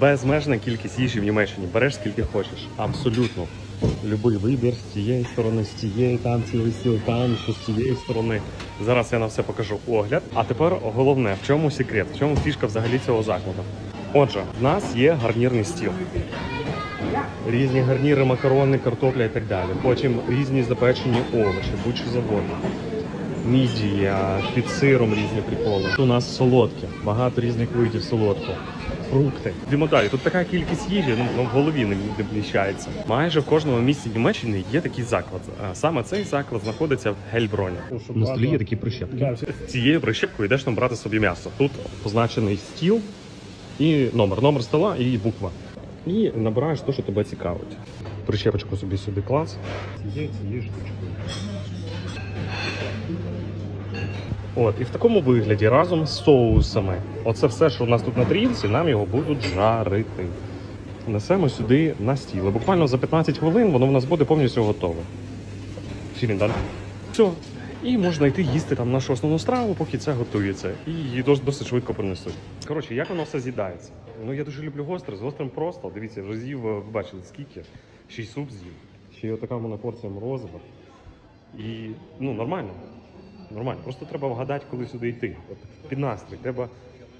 безмежна кількість їжі в Німеччині. Береш скільки хочеш. Абсолютно. Любий вибір з цієї сторони, з цієї, там цілий стіл, там що з цієї сторони. Зараз я на все покажу огляд. А тепер головне, в чому секрет, в чому фішка взагалі цього закладу. Отже, в нас є гарнірний стіл. Різні гарніри, макарони, картопля і так далі. Потім різні запечені овочі, будь-що завгодно. Мідія, під сиром різні приколи. Тут у нас солодке, багато різних видів солодкого. Фрукти. Йдемо далі. Тут така кількість їжі, ну ну, в голові не не вміщається. Майже в кожному місті Німеччини є такий заклад. А Саме цей заклад знаходиться в Гельброні. На столі є такі прищепки. Цією прищепкою йдеш там брати собі м'ясо. Тут позначений стіл і номер. Номер стола і буква. І набираєш те, що тебе цікавить. Прищепочку собі сюди клас. Цією цією штучкою. От, і в такому вигляді разом з соусами. Оце все, що у нас тут на тарілці, нам його будуть жарити. Несемо сюди на стіл. Буквально за 15 хвилин воно в нас буде повністю готове. Філін, далі. Все. І можна йти їсти там нашу основну страву, поки це готується. І її досить швидко принесуть. Коротше, як воно все з'їдається? Ну я дуже люблю гостре, з гострим просто. Дивіться, вже з'їв, ви бачили скільки. Ще й суп з'їв. Ще й отака в мене порція морозива. І ну нормально. Нормально. Просто треба вгадати, коли сюди йти. От під настрій. Треба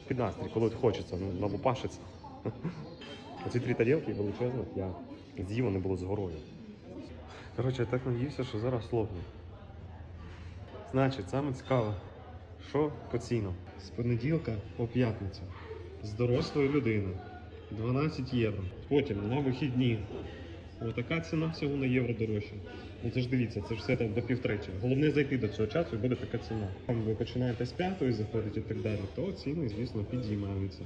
під настрій, коли от хочеться ну, налупашиться. Оці три тарілки величезних я з'їв, вони були з горою. Коротше, я так наївся, що зараз слогну. Значить, саме цікаве, що по цінам. З понеділка по п'ятницю. З дорослої людини 12 євро. Потім на вихідні. Отака ціна всього на євро дорожча. Ну це ж дивіться, це ж все там до півтретє. Головне зайти до цього часу і буде така ціна. Там ви починаєте з п'ятої заходити і так далі, то ціни, звісно, підіймаються.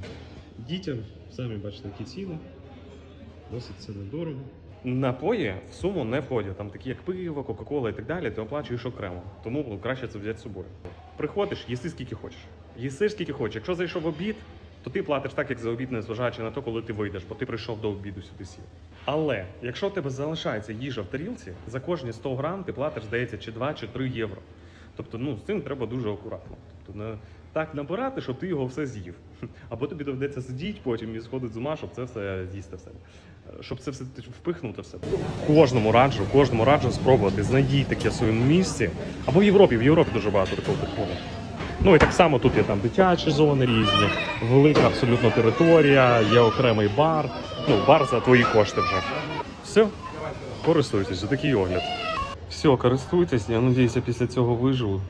Дітям, самі бачите, які ціни. Досить це недорого. Напої в суму не входять. Там такі як пиво, кока-кола і так далі, ти оплачуєш окремо. Тому краще це взяти з собою. Приходиш, їси скільки хочеш. Їси скільки хочеш. Якщо зайшов обід, то ти платиш так, як за обід, незважаючи на те, коли ти вийдеш, бо ти прийшов до обіду сюди сів. Але якщо в тебе залишається їжа в тарілці, за кожні 100 грам ти платиш, здається, чи 2, чи 3 євро. Тобто, ну з цим треба дуже акуратно. Тобто, не так набирати, щоб ти його все з'їв. Або тобі доведеться сидіти потім і сходити з ума, щоб це все з'їсти все. Щоб це все впихнути все. Кожному раджу, кожному раджу спробувати. Знайдіть таке в своєму місці. Або в Європі, в Європі дуже багато такого приколу. Ну і так само тут є там дитячі зони різні, велика абсолютно територія, є окремий бар. Ну, бар за твої кошти вже. Все, користуйтесь, такий огляд. Все, користуйтесь, я сподіваюся, після цього виживу.